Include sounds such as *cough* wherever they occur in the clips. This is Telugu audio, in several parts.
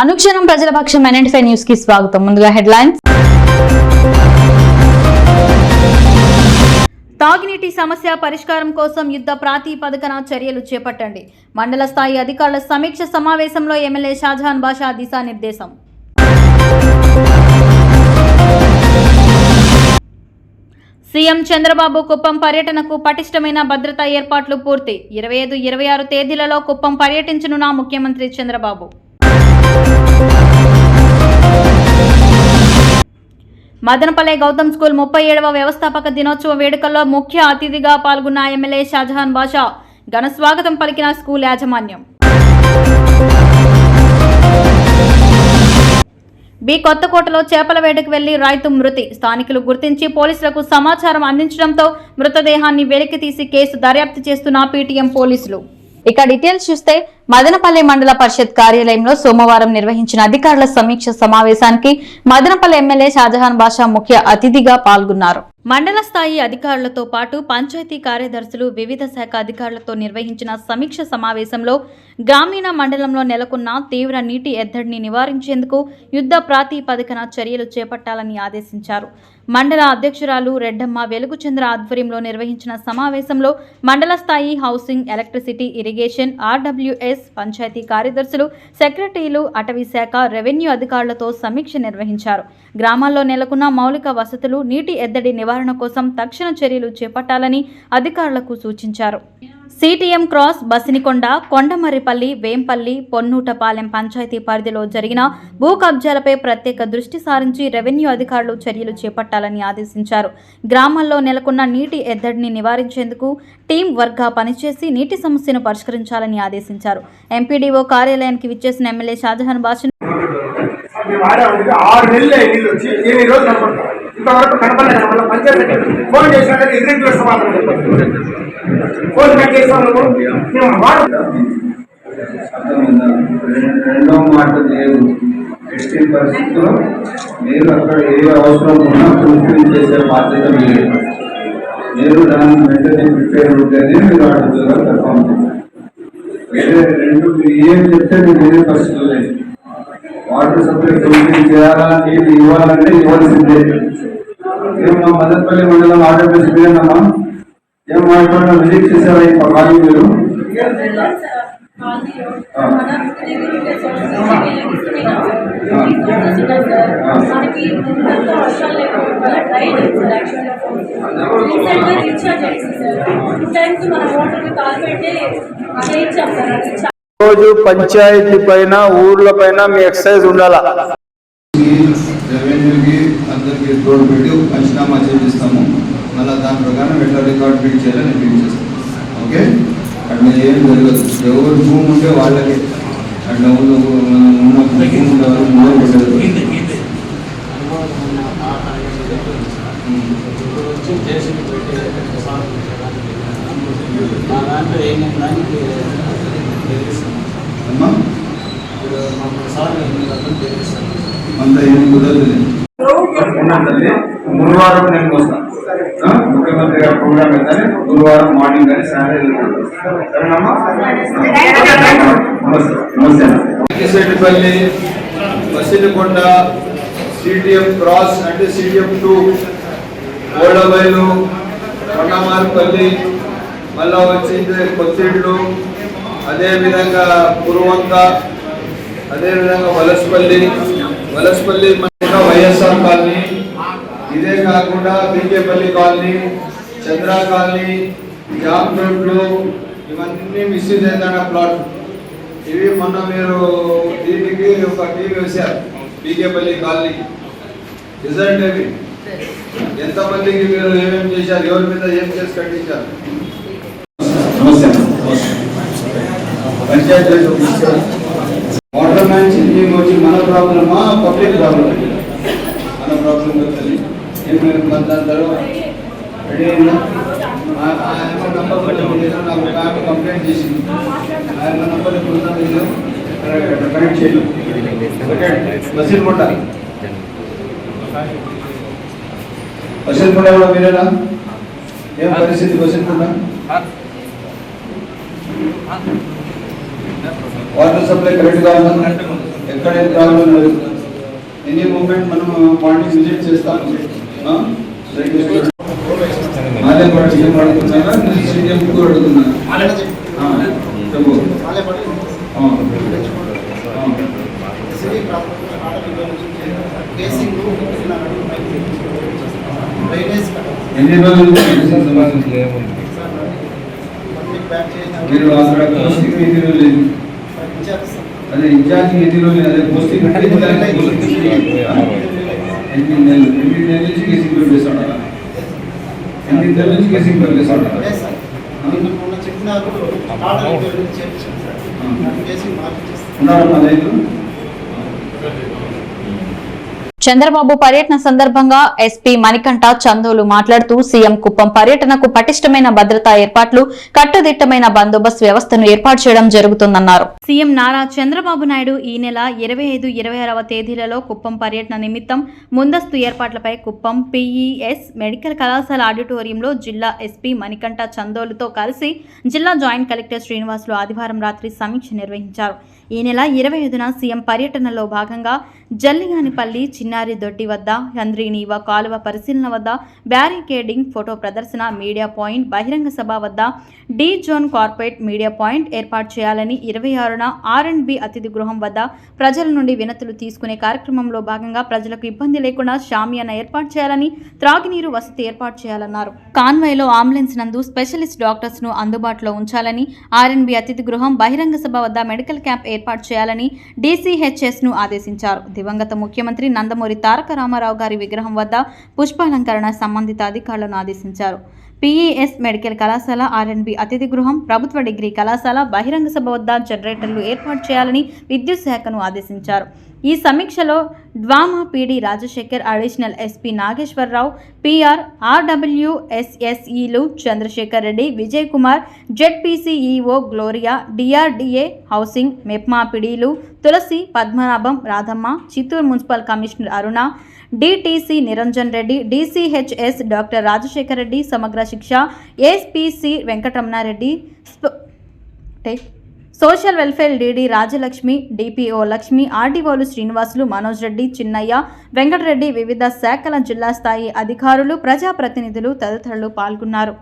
అనుక్షణం ప్రజల పక్షం ఎన్ఎన్ఫై న్యూస్కి స్వాగతం. ముందుగా హెడ్లైన్స్. తాగునీటి సమస్య పరిష్కారం కోసం యుద్ధ ప్రాతిపదికన చర్యలు చేపట్టండి. మండల స్థాయి అధికారుల సమీక్ష సమావేశంలో ఎమ్మెల్యే షాజహాన్ బాషా దిశానిర్దేశం. సీఎం చంద్రబాబు కుప్పం పర్యటనకు పటిష్టమైన భద్రతా ఏర్పాట్లు పూర్తి. ఇరవై ఐదు ఇరవై ఆరు తేదీలలో కుప్పం పర్యటించనున్న ముఖ్యమంత్రి చంద్రబాబు. మదనపల్లె గౌతమ్ స్కూల్ ముప్పై ఏడవ వ్యవస్థాపక దినోత్సవ వేడుకల్లో ముఖ్య అతిథిగా పాల్గొన్న ఎమ్మెల్యే షాజహాన్ బాషా. ఘన స్వాగతం పలికిన స్కూల్ యాజమాన్యం. బి కొత్తకోటలో చేపల వేటకు వెళ్ళి రైతు మృతి. స్థానికులు గుర్తించి పోలీసులకు సమాచారం అందించడంతో మృతదేహాన్ని వెలికి తీసి కేసు దర్యాప్తు చేస్తున్న పీటీఎం పోలీసులు. ఇక డీటెయిల్స్ చూస్తే మదనపల్లి మండల పరిషత్ కార్యాలయంలో సోమవారం నిర్వహించిన అధికారుల సమీక్ష సమావేశానికి మదనపల్లి ఎమ్మెల్యే షాజహాన్ బాషా ముఖ్య అతిథిగా పాల్గొన్నారు. మండల స్థాయి అధికారులతో పాటు పంచాయతీ కార్యదర్శులు వివిధ శాఖ అధికారులతో నిర్వహించిన సమీక్ష సమావేశంలో గ్రామీణ మండలంలో నెలకొన్న తీవ్ర నీటి ఎద్దడిని నివారించేందుకు యుద్ధ ప్రాతిపదికన చర్యలు చేపట్టాలని ఆదేశించారు. మండల అధ్యక్షురాలు రెడ్డమ్మ వెలుగుచంద్ర ఆధ్వర్యంలో నిర్వహించిన సమావేశంలో మండల స్థాయి హౌసింగ్ ఎలక్ట్రిసిటీ ఇరిగేషన్ ఆర్డబ్ల్యూఎస్ పంచాయతీ కార్యదర్శులు సెక్రటరీలు అటవీ శాఖ రెవెన్యూ అధికారులతో సమీక్ష నిర్వహించారు. గ్రామాల్లో నెలకొన్న మౌలిక వసతులు నీటి ఎద్దడి నివారణ కోసం తక్షణ చర్యలు చేపట్టాలని అధికారులకు సూచించారు. సిటిఎం క్రాస్ బసినికొండ కొండమర్రిపల్లి వేంపల్లి పొన్నూటపాలెం పంచాయతీ పరిధిలో జరిగిన భూ కబ్జాలపై ప్రత్యేక దృష్టి సారించి రెవెన్యూ అధికారులు చర్యలు చేపట్టాలని ఆదేశించారు. గ్రామాల్లో నెలకొన్న నీటి ఎద్దడిని నివారించేందుకు టీం వర్గా పనిచేసి నీటి సమస్యను పరిష్కరించాలని ఆదేశించారు. ఎంపీడీఓ కార్యాలయానికి విచ్చేసిన ఎమ్మెల్యే షాజహాన్ బాషను ఆరు నెలలు నీళ్ళు వచ్చి రోజులు ఇంతవరకు కనపడలేదు మళ్ళీ పంచాయతీ ఫోన్ ఫోన్ కట్ రెండో మాట లేదు ఎట్టి మీరు అక్కడ ఏ అవసరం ఉన్నా ఫుల్ఫిల్ చేసే బాధ్యత మీరు మీరు దాన్ని వెంటనే ప్రిపేర్ ఉంటేనే మీరు అడుగుగా పెర్ఫామ్ చేస్తారు వేరే రెండు ఏం చెప్తే మీరు వేరే పరిస్థితులు లేదు వాటర్ సప్లై ఫుల్ఫిల్ చేయాలా నీళ్ళు ఇవ్వాలంటే ఇవ్వాల్సిందే. ఏం మా మదనపల్లి మండలం ఆర్డర్ చేసి మీరేనమ్మా ఏం మాట్లాడినా విజిట్ చేశారా ఈ మీరు? మనకి ముందంతా వర్షాలు డ్రై సార్ యాక్చువల్గా రీఛార్జ్ అయింది సార్ టూ టైమ్స్ మన మోటార్కి కాల్ పెట్టి సార్ రోజు పంచాయతీ పైన ఊర్ల పైన మీ ఎక్సైజ్ ఉండాలా? రెవెన్యూకి అందరికి రోడ్ పెట్టి పంచనామా చేపిస్తాము. మళ్ళీ దాని ప్రకారం ఎట్లా రికార్డ్ బిల్డ్ చేయాలని బిల్డ్ చేస్తాం. ఓకే? అట్లా ఏం జరగదు. ఎవరు భూమి ఉంటే వాళ్ళకి. అట్లా ఊళ్ళో ఉన్న భూమి ఉండే వాళ్ళు మూడో పెట్టదు మా దాంట్లో ఏముందని అమ్మా. సార్ ఎనిమిది వందలు తెలుస్తాను అంత ఏం కుదరదు నేను వస్తాను? ముఖ్యమంత్రి గారి ప్రోగ్రామ్ వెళ్తానే గురువారం మార్నింగ్ కానీ సాయంత్రం సరేనమ్మా? నమస్తే. నమస్తే. కిసెట్టిపల్లి సిడిఎం సిటిఎం క్రాస్ అంటే సిటిఎం టూ ఓడబైలు కొండమారిపల్లి మళ్ళా వచ్చింది కొత్తిళ్ళు అదేవిధంగా పురువంక అదేవిధంగా వలసపల్లి వలసపల్లి మన వైఎస్ఆర్ కాలనీ ఇదే కాకుండా BKPalli colony Chandra colony jam రోడ్లు ఇవన్నీ మిస్యూజ్ అవుతాయి ప్లాట్. ఇవి మొన్న మీరు దీనికి ఒక టీవీ వేశారు బీకేపల్లి కాలనీ. రిజల్ట్ ఏమి ఎంతమందికి మీరు ఏమేమి చేశారు? ఎవరి మీద ఏం చేసి కట్టించారు? పంచాయతీ వాటర్ మ్యాన్ చింజింగ్ వచ్చి మన ప్రాబ్లమా పబ్లిక్ ప్రాబ్లమ్? మన ప్రాబ్లం వస్తుంది ఏం మీరు ఆ- ఆ నంబర్ నాకు ఒక ఆమె కంప్లైంట్ చేసింది నంబర్ ఇప్పుడు మీరు కనెక్ట్ చేయండి బసీర్ కొండ బసీర్ కొండ కూడా మీరేనా ఏం పరిస్థితి బసీర్ కొండ వాటర్ సప్లై కరెక్ట్ ఉందా ఎక్కడ ఏం ప్రాబ్లం లేదు ఎనీ మూమెంట్ మనం మార్నింగ్ విజిట్ చేస్తాము ఆ? మాలే పాటు ఏం అడుగుతున్నారా నేను సీఎం కు అడుగుతున్నా ఆ, చెప్పు. ఆ. ఆ. ఎన్ని రోజులు మీరు అక్కడ పోస్టింగ్ ఎన్ని రోజులు అదే ఇన్ఛార్జ్ ఎన్ని రోజులు అదే పోస్టింగ్ *laughs* ఎన్ని నెలలు? ఎన్ని నెలల నుంచి కేసింగ్ పెట్టేస్తాడా ఎన్ని నెలల నుంచి కేసింగ్ పెట్టేస్తాడా ఉన్నారు పదహైదు చంద్రబాబు పర్యటన సందర్భంగా ఎస్పీ మణికంఠ చందోలు మాట్లాడుతూ సీఎం కుప్పం పర్యటనకు పటిష్టమైన భద్రతా ఏర్పాట్లు కట్టుదిట్టమైన బందోబస్తు వ్యవస్థను ఏర్పాటు చేయడం జరుగుతుందన్నారు. సీఎం నారా చంద్రబాబు నాయుడు ఈ నెల ఇరవై ఐదు ఇరవై ఆరవ తేదీలలో కుప్పం పర్యటన నిమిత్తం ముందస్తు ఏర్పాట్లపై కుప్పం పీఈఎస్ మెడికల్ కళాశాల ఆడిటోరియంలో జిల్లా ఎస్పీ మణికంఠ చందోలుతో కలిసి జిల్లా జాయింట్ కలెక్టర్ శ్రీనివాసులు ఆదివారం రాత్రి సమీక్ష నిర్వహించారు. ఈ నెల ఇరవై ఐదున సీఎం పర్యటనలో భాగంగా జల్లిగానిపల్లి చిన్నారి దొడ్డి వద్ద చంద్రీనీవ కాలువ పరిశీలన వద్ద బ్యారికేడింగ్ ఫోటో ప్రదర్శన మీడియా పాయింట్ బహిరంగ సభ వద్ద D zone corporate media point ఏర్పాటు చేయాలని ఇరవై ఆరున ఆర్ అండ్ బి అతిథి గృహం వద్ద ప్రజల నుండి వినతులు తీసుకునే కార్యక్రమంలో భాగంగా ప్రజలకు ఇబ్బంది లేకుండా షామియానా ఏర్పాటు చేయాలని త్రాగునీరు వసతి ఏర్పాటు చేయాలన్నారు. కాన్వాయ్లో అంబులెన్స్ నందు స్పెషలిస్ట్ డాక్టర్స్ను అందుబాటులో ఉంచాలని ఆర్ఎన్బి అతిథి గృహం బహిరంగ సభ వద్ద మెడికల్ క్యాంప్ ఏర్పాటు చేయాలని డీసీహెచ్ఎస్ను ఆదేశించారు. దివంగత ముఖ్యమంత్రి నందమూరి తారక రామారావు గారి విగ్రహం వద్ద పుష్పాలంకరణ సంబంధిత అధికారులను ఆదేశించారు. పీఈఎస్ మెడికల్ కళాశాల ఆర్ఎన్బి అతిథి గృహం ప్రభుత్వ డిగ్రీ కళాశాల బహిరంగ సభ వద్ద జనరేటర్లు ఏర్పాటు చేయాలని విద్యుత్ శాఖను ఆదేశించారు. ఈ సమీక్షలో DWAMA PD Rajasekhar additional SP Nageswararao PR ఆర్డబ్ల్యూఎస్ఎస్ఈలు Chandrasekhar Reddy Vijay Kumar ZP CEO Gloria DRDA housing MEPMA పిడీలు Tulasi Padmanabham Radhamma Chittoor municipal commissioner Aruna DTC Niranjan Reddy DCHS doctor Rajasekhar Reddy Samagra Shiksha SPC Venkataramanareddy స్ప- take social welfare DD Rajalakshmi DPO Lakshmi ఆర్డీఓలు Srinivasulu Manoj Reddy Chinnaiah Venkatareddy వివిధ శాఖల జిల్లా స్థాయి అధికారులు ప్రజాప్రతినిధులు తదితరులు పాల్గొన్నారు.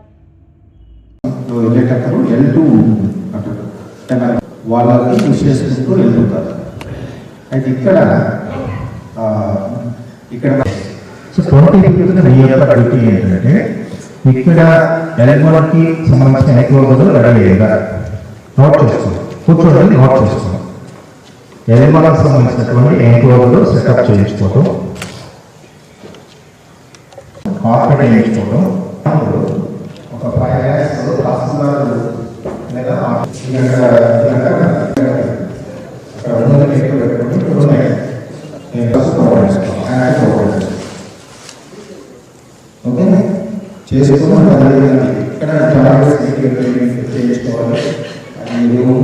అయితే ఇక్కడ ఆ, ఇక్కడ సో ట్వంటీ ఫిఫ్త్ మీ యొక్క డ్యూటీ ఏంటంటే ఇక్కడ ఎలక్ట్రానిక్కి సంబంధించిన నెట్వర్క్ రెడీ అయ్యేదా నోట్ చేస్తున్నాం కూర్చోండి నోట్ చేస్తున్నాం. ఎలక్ట్రానిక్ సంబంధించినటువంటి నెట్వర్క్ సెటప్ చేయించుకోవటం హాస్పిటల్ వేయించుకోవడం ఒక ఫైవ్ ల్యాక్స్ లేదా ఇక్కడ నేను ఓకే? ఇక్కడ చేయించుకోవాలి. అది రూము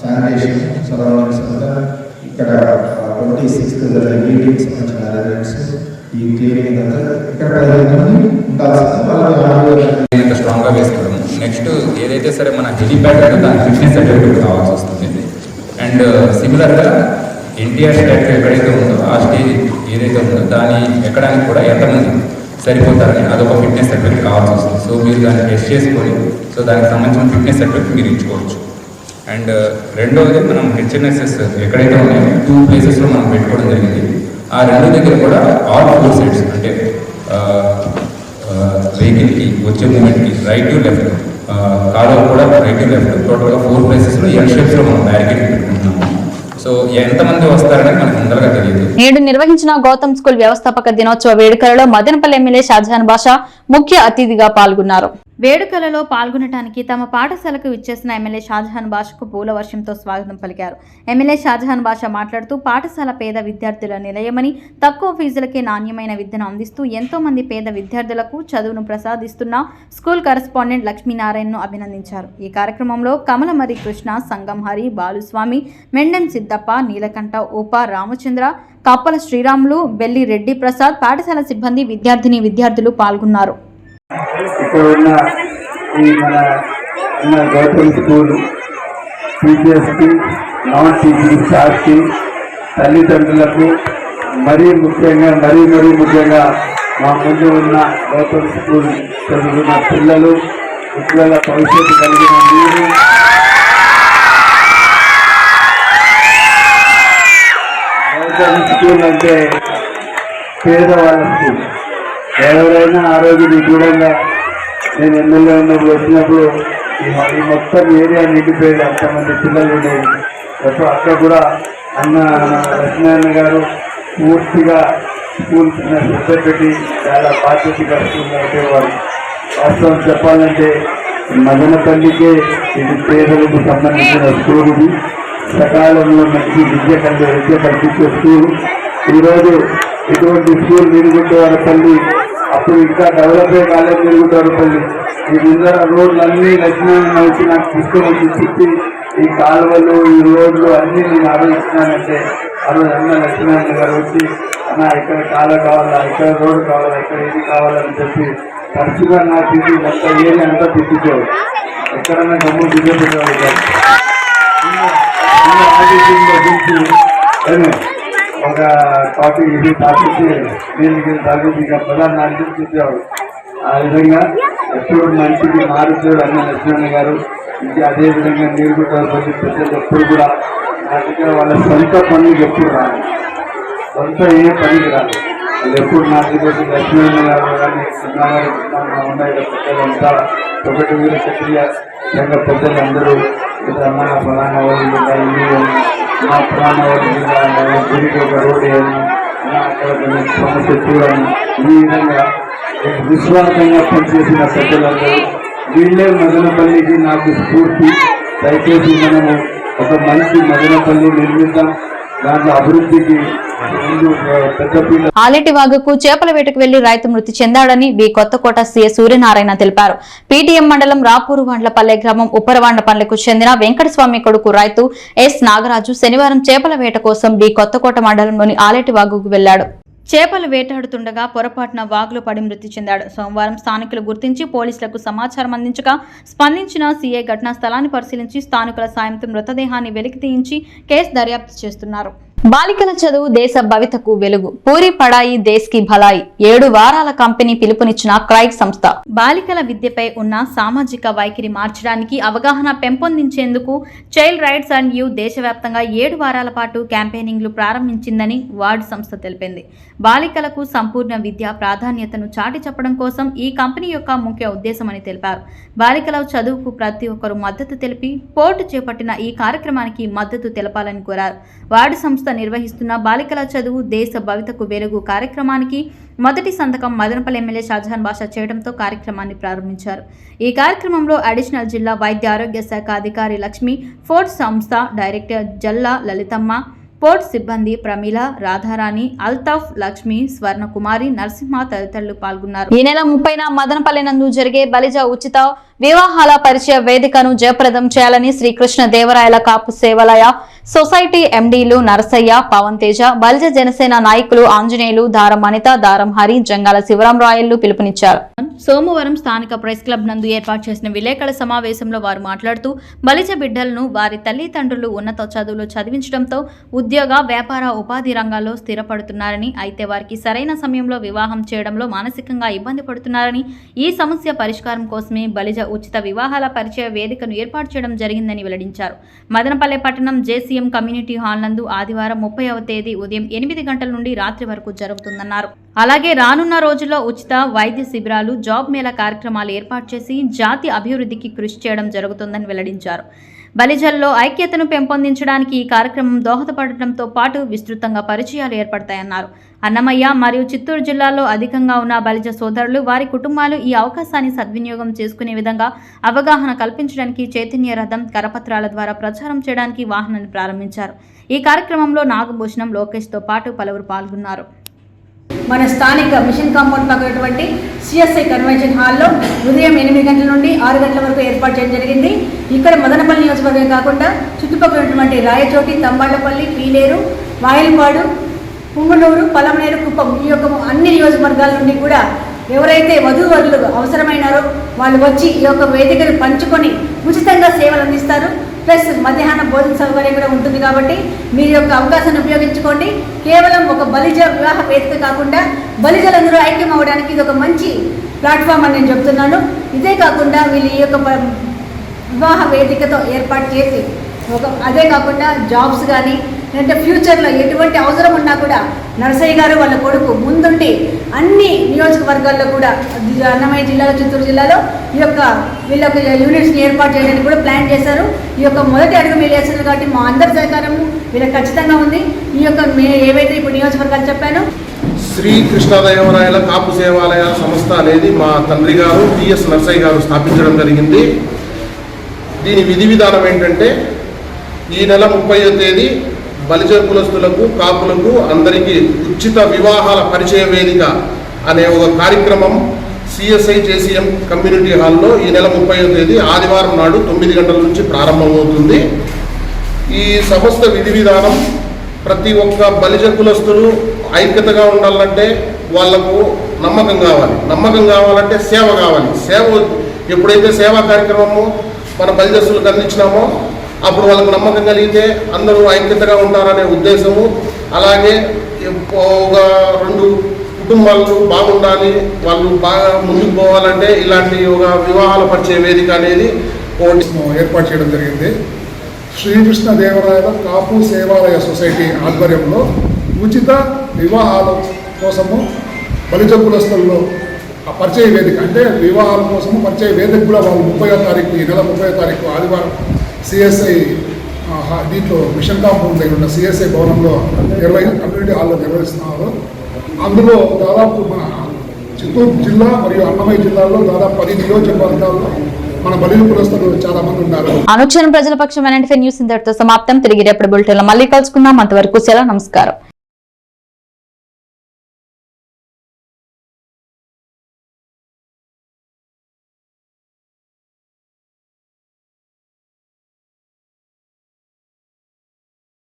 శానిటేషన్ సరౌండింగ్స్ అంతా ఇక్కడ ట్వంటీ సిక్స్త్ మీటింగ్ సంబంధించిన అరేంజ్మెంట్స్ ఈ క్లీనింగ్ అంతా ఇక్కడ పదిహేను మంది ఉండాల్సింది స్ట్రాంగ్గా వేసుకోవడం. నెక్స్ట్ ఏదైతే సరే మన హెలిప్యాడ్ అంటే దాని ఫిట్నెస్ సర్టిఫికేట్ కావాల్సి వస్తుంది. అండ్ సిమిలర్గా ఎన్టీఆర్ స్టేట్ ఎక్కడైతే ఉందో ఆ స్టేజ్ ఏదైతే ఉందో దాన్ని ఎక్కడానికి కూడా ఎంతమంది సరిపోతారని అదొక ఫిట్నెస్ సర్టిఫికేట్ కావాల్సి వస్తుంది. సో మీరు దాన్ని టెస్ట్ చేసుకొని సో దానికి సంబంధించిన ఫిట్నెస్ సర్టిఫికేట్ మీరు ఇచ్చుకోవచ్చు. అండ్ uh, రెండవది మనం హెచ్ఎన్ఎస్ఎస్ ఎక్కడైతే ఉన్నాయో టూ ప్లేసెస్లో మనం పెట్టుకోవడం జరిగింది. ఆ రెండు దగ్గర కూడా ఆల్ ఫోర్ సైడ్స్ అంటే uh, uh, వెహికల్కి వచ్చే మూమెంట్కి రైట్ టు లెఫ్ట్ కాలువ కూడా రైట్ టు లెఫ్ట్ టోటల్గా ఫోర్ ప్లేసెస్లో ఎల్ షేప్స్లో మనం బ్యారికేడ్ పెట్టుకుంటున్నాము. సో ఎంతమంది వస్తారనేది మనకు ముందరగా తెలియదు. నేడు నిర్వహించిన గౌతమ్ స్కూల్ వ్యవస్థాపక దినోత్సవ వేడుకలలో మదనపల్లి ఎమ్మెల్యే షాజహాన్ బాషా ముఖ్య అతిథిగా పాల్గొన్నారు. వేడుకలలో పాల్గొనడానికి తమ పాఠశాలకు ఇచ్చేసిన ఎమ్మెల్యే షాజహాన్ భాషకు పూల వర్షంతో స్వాగతం పలికారు. ఎమ్మెల్యే షాజహాన్ బాషా మాట్లాడుతూ పాఠశాల పేద విద్యార్థుల నిలయమని తక్కువ ఫీజులకే నాణ్యమైన విద్యను అందిస్తూ ఎంతో మంది పేద విద్యార్థులకు చదువును ప్రసాదిస్తున్న స్కూల్ కరస్పాండెంట్ లక్ష్మీనారాయణను అభినందించారు. ఈ కార్యక్రమంలో కమలమరి కృష్ణ సంగం హరి బాలుస్వామి మెండెం సిద్దప్ప నీలకంఠ ఉప రామచంద్ర కప్పల శ్రీరాములు బెల్లి రెడ్డి ప్రసాద్ పాఠశాల సిబ్బంది విద్యార్థిని విద్యార్థులు పాల్గొన్నారు. ఇక్కడ ఉన్న ఈ మన ఉన్న గవర్నమెంట్ స్కూల్ టీచర్స్కి నాన్ టీచింగ్ స్టాఫ్కి తల్లిదండ్రులకు మరీ ముఖ్యంగా మరీ మరీ ముఖ్యంగా మా ముందు ఉన్న గౌతమ్ స్కూల్ చదువుకున్న పిల్లలు పిల్లల భవిష్యత్తు కలిగిన మీరు. గౌతమ్ స్కూల్ అంటే పేదవాళ్ళ స్కూల్. ఎవరైనా ఆ రోజు నేను ఎమ్మెల్యే ఉన్నప్పుడు వచ్చినప్పుడు ఈ మొత్తం ఏరియా నిండిపోయేది అంతమంది పిల్లలు ఉండేవి. అక్కడ కూడా అన్న లక్ష్మీనారాయణ గారు పూర్తిగా స్కూల్ శ్రద్ధ పెట్టి చాలా బాధ్యతగా స్కూల్ వాస్తవం చెప్పాలంటే మదనపల్లికే ఇది పేదలకు సంబంధించిన స్కూల్ ఇది. సకాలంలో మంచి విద్య కలిగే విద్య కల్పించే స్కూల్. ఈరోజు ఇటువంటి స్కూల్ నిడిపోయే వాళ్ళ తల్లి అప్పుడు ఇంకా డెవలప్ అయ్యే తిరుగుతారు పల్లి ఈ ముందర రోడ్లన్నీ లక్ష్మణ వచ్చి నాకు తీసుకొని వచ్చి చెప్పి ఈ కాలువలు ఈ రోడ్లు అన్నీ నేను ఆలోచిస్తున్నానంటే ఆ రోజు అన్న లక్ష్మీనారాయణ గారు వచ్చి అన్న ఇక్కడ కాలు కావాలా ఇక్కడ రోడ్డు కావాలా ఇక్కడ ఇది కావాలని చెప్పి తరచుగా నా ఇది మొత్తం ఏది అంతా తిప్పించేవాడు ఎక్కడన్నా గమ్ము దిగబెట్టేవాడు కాదు. ఒక కాఫీ ఇది తాపించి దీనికి తాగించి ఇక ప్రధాన చూసేవాడు ఆ విధంగా ఎప్పుడు మంచిది మారుతాడు అన్న లక్ష్మణ గారు. ఇంకా అదే విధంగా నీరు కూడా ప్రజలు ఎప్పుడు కూడా వాళ్ళ సొంత పనులు ఎప్పుడు రాదు సొంత ఏ పనికి రాదు ఎప్పుడు నా దగ్గర లక్ష్మణ గారు కానీ సున్నాగారు ఉన్నాయి పెద్దలంతా ఒకటి వీరు క్షత్రియ సంఘ పెద్దలు అందరూ ఇట్లా మన ఫలానా వాళ్ళు ఇలా ఫలానా వాళ్ళు గుడికి ఒక రోడ్డు వేయని అక్కడ కొన్ని సమస్య చూడాలి ఈ విధంగా విశ్వాసంగా పనిచేసిన పెద్దలందరూ వీళ్ళే మదనపల్లికి నాకు స్ఫూర్తి. దయచేసి మనము ఒక మంచి మదనపల్లి నిర్మిద్దాం. దాంట్లో ఆలేటి వాగుకు చేపల వేటకు వెళ్ళి రైతు మృతి చెందాడని బి కొత్తకోట సీఎస్ సూర్యనారాయణ తెలిపారు. పీటీఎం మండలం రాపూరు వండ్లపల్లె గ్రామం ఉప్పరవాండ్లపల్లెకు చెందిన వెంకటస్వామి కొడుకు రైతు ఎస్ నాగరాజు శనివారం చేపల వేట కోసం బి కొత్తకోట మండలంలోని ఆలేటి వాగుకు వెళ్ళాడు చేపలు వేటాడుతుండగా పొరపాటున వాగులో పడి మృతి చెందాడు. సోమవారం స్థానికులు గుర్తించి పోలీసులకు సమాచారం అందించగా స్పందించిన సీఐ ఘటనా స్థలాన్ని పరిశీలించి స్థానికుల సాయంతో మృతదేహాన్ని వెలికి తీయించి కేసు దర్యాప్తు చేస్తున్నారు. బాలికల చదువు దేశ భవితకు వెలుగు. పూరి పడాయి దేశ్కి భలాయి. ఏడు వారాల కంపెనీ పిలుపునిచ్చిన క్రైక్ సంస్థ. బాలికల విద్యపై ఉన్న సామాజిక వైఖరి మార్చడానికి అవగాహన పెంపొందించేందుకు చైల్డ్ రైట్స్ అండ్ యూ దేశవ్యాప్తంగా ఏడు వారాల పాటు క్యాంపెయినింగ్లు ప్రారంభించిందని వార్డ్ సంస్థ తెలిపింది. బాలికలకు సంపూర్ణ విద్య ప్రాధాన్యతను చాటి చెప్పడం కోసం ఈ కంపెనీ యొక్క ముఖ్య ఉద్దేశమని తెలిపారు. బాలికల చదువుకు ప్రతి ఒక్కరూ మద్దతు తెలిపి పోర్టు చేపట్టిన ఈ కార్యక్రమానికి మద్దతు తెలపాలని కోరారు. వార్డు సంస్థ నిర్వహిస్తున్న బాలికల చదువు దేశ భవితకు వెలుగు కార్యక్రమానికి మొదటి సంతకం మదనపల్లి ఎమ్మెల్యే షాజహాన్ బాషా చేయడంతో కార్యక్రమాన్ని ప్రారంభించారు. ఈ కార్యక్రమంలో అడిషనల్ జిల్లా వైద్య ఆరోగ్య శాఖ అధికారి లక్ష్మి ఫోర్ట్ సంస్థ డైరెక్టర్ జల్లా లలితమ్మ పోర్ట్ సిబ్బంది ప్రమీల రాధారాణి అల్తాఫ్ లక్ష్మి స్వర్ణకుమారి నరసింహ తదితరులు పాల్గొన్నారు. ఈ నెల ముప్పైన మదనపల్లి నందు జరిగే బలిజ ఉచిత వివాహాల పరిచయ వేదికను జయప్రదం చేయాలని శ్రీకృష్ణ దేవరాయల కాపు సేవలయ సొసైటీ ఎండీలు నరసయ్య పవన్ తేజ బలిజ జనసేన నాయకులు ఆంజనేయులు దారం అనిత దారం హరి జంగాల శివరాం రాయళ్ళు పిలుపునిచ్చారు. సోమవారం స్థానిక ప్రెస్ క్లబ్ నందు ఏర్పాటు చేసిన విలేకరుల సమావేశంలో వారు మాట్లాడుతూ బలిజ బిడ్డలను వారి తల్లిదండ్రులు ఉన్నత చదువులు చదివించడంతో ఉద్యోగ వ్యాపార ఉపాధి రంగాల్లో స్థిరపడుతున్నారని అయితే వారికి సరైన సమయంలో వివాహం చేయడంలో మానసికంగా ఇబ్బంది పడుతున్నారని ఈ సమస్య పరిష్కారం కోసమే బలిజ ఉచిత వివాహాల పరిచయ వేదికను ఏర్పాటు చేయడం జరిగిందని వెల్లడించారు. మదనపల్లె పట్టణం జేసీఎం కమ్యూనిటీ హాల్ నందు ఆదివారం ముప్పైవ తేదీ ఉదయం ఎనిమిది గంటల నుండి రాత్రి వరకు జరుగుతుందన్నారు. అలాగే రానున్న రోజుల్లో ఉచిత వైద్య శిబిరాలు జాబ్ మేళా కార్యక్రమాలు ఏర్పాటు చేసి జాతి అభివృద్ధికి కృషి చేయడం జరుగుతుందని వెల్లడించారు. బలిజల్లో ఐక్యతను పెంపొందించడానికి ఈ కార్యక్రమం దోహదపడటంతో పాటు విస్తృతంగా పరిచయాలు ఏర్పడతాయన్నారు. అన్నమయ్య మరియు చిత్తూరు జిల్లాలో అధికంగా ఉన్న బలిజ సోదరులు వారి కుటుంబాలు ఈ అవకాశాన్ని సద్వినియోగం చేసుకునే విధంగా అవగాహన కల్పించడానికి చైతన్య రథం కరపత్రాల ద్వారా ప్రచారం చేయడానికి వాహనాన్ని ప్రారంభించారు. ఈ కార్యక్రమంలో నాగభూషణం లోకేష్తో పాటు పలువురు పాల్గొన్నారు. మన స్థానిక మిషన్ కాంపౌండ్ పక్కనటువంటి సిఎస్ఐ కన్వెన్షన్ హాల్లో ఉదయం ఎనిమిది గంటల నుండి ఆరు గంటల వరకు ఏర్పాటు చేయడం జరిగింది. ఇక్కడ మదనపల్లి నియోజకవర్గం కాకుండా చుట్టుపక్కల ఉన్నటువంటి రాయచోటి తంబాళ్ళపల్లి పీలేరు వాయల్పాడు పుంగనూరు పలమనేరు కుప్పం ఈ యొక్క అన్ని నియోజకవర్గాల నుండి కూడా ఎవరైతే వధూవరులు అవసరమైనారో వాళ్ళు వచ్చి ఈ యొక్క వేదికను పంచుకొని ఉచితంగా సేవలు అందిస్తారు. ప్లస్ మధ్యాహ్న భోజన సౌకర్యం కూడా ఉంటుంది కాబట్టి మీరు యొక్క అవకాశాన్ని ఉపయోగించుకోండి. కేవలం ఒక బలిజ వివాహ వేదిక కాకుండా బలిజలందరూ ఐక్యం అవ్వడానికి ఇది ఒక మంచి ప్లాట్ఫామ్ అని నేను చెప్తున్నాను. ఇదే కాకుండా వీళ్ళు ఈ యొక్క వివాహ వేదికతో ఏర్పాటు చేసి ఒక అదే కాకుండా జాబ్స్ కానీ లేదంటే ఫ్యూచర్లో ఎటువంటి అవసరం ఉన్నా కూడా నరసయ్య గారు వాళ్ళ కొడుకు ముందుండి అన్ని నియోజకవర్గాల్లో కూడా అన్నమయ్య జిల్లాలో చిత్తూరు జిల్లాలో ఈ యొక్క వీళ్ళ యొక్క యూనిట్స్ని ఏర్పాటు చేయడానికి కూడా ప్లాన్ చేశారు. ఈ యొక్క మొదటి అడుగు మీరు వేసారు కాబట్టి మా అందరి సహకారము వీళ్ళకి ఖచ్చితంగా ఉంది. ఈ యొక్క మే ఏవైతే ఇప్పుడు నియోజకవర్గాలు చెప్పానో శ్రీ కృష్ణదేవరాయల కాపు సేవాలయ సంస్థ అనేది మా తండ్రి గారు టిఎస్ నర్సయ్య గారు స్థాపించడం జరిగింది. దీని విధి విధానం ఏంటంటే ఈ నెల ముప్పై తేదీ బలిజ కులస్తులకు కాపులకు అందరికీ ఉచిత వివాహాల పరిచయ వేదిక అనే ఒక కార్యక్రమం సిఎస్ఐ జేసీఎం కమ్యూనిటీ హాల్లో ఈ నెల ముప్పై తేదీ ఆదివారం నాడు తొమ్మిది గంటల నుంచి ప్రారంభమవుతుంది. ఈ సంస్థ విధి విధానం ప్రతి ఒక్క బలిజ కులస్తులు ఐక్యతగా ఉండాలంటే వాళ్ళకు నమ్మకం కావాలి. నమ్మకం కావాలంటే సేవ కావాలి. సేవ ఎప్పుడైతే సేవా కార్యక్రమము మన బలిజస్తులకు అందించినామో అప్పుడు వాళ్ళకు నమ్మకం కలిగితే అందరూ ఐక్యతగా ఉంటారనే ఉద్దేశము. అలాగే ఒక రెండు కుటుంబాలు బాగుండాలి వాళ్ళు బాగా ముందుకు పోవాలంటే ఇలాంటి ఒక వివాహాల పరిచయ వేదిక అనేది ఒకటి ఏర్పాటు చేయడం జరిగింది. శ్రీకృష్ణ దేవరాయల కాపు సేవాలయ సొసైటీ ఆధ్వర్యంలో ఉచిత వివాహాల కోసము బలిజ కులస్తుల్లో ఆ పరిచయ వేదిక అంటే వివాహాల కోసము పరిచయ వేదిక కూడా వాళ్ళు ముప్పై తారీఖు ఈ నెల ముప్పై తారీఖు ఆదివారం సిఎస్ఐ దీంట్లో మిషన్ కాంపౌండ్ దగ్గర ఉన్న సిఎస్ఐ భవనంలో నిర్వహి కమ్యూనిటీ హాల్లో నిర్వహిస్తున్నారు. అందులో దాదాపు మన చిత్తూరు జిల్లా మరియు అన్నమయ్య జిల్లాలో దాదాపు పది నియోజకవర్గాల్లో మన బలి కులస్తులు చాలా మంది ఉన్నారు. అనుక్షణం ప్రజల పక్షం న్యూస్ ఇంతటితో సమాప్తం. తిరిగి రేపటి బులెటిన్లో మళ్ళీ కలుసుకుందాం. అంతవరకు సెలవు నమస్కారం.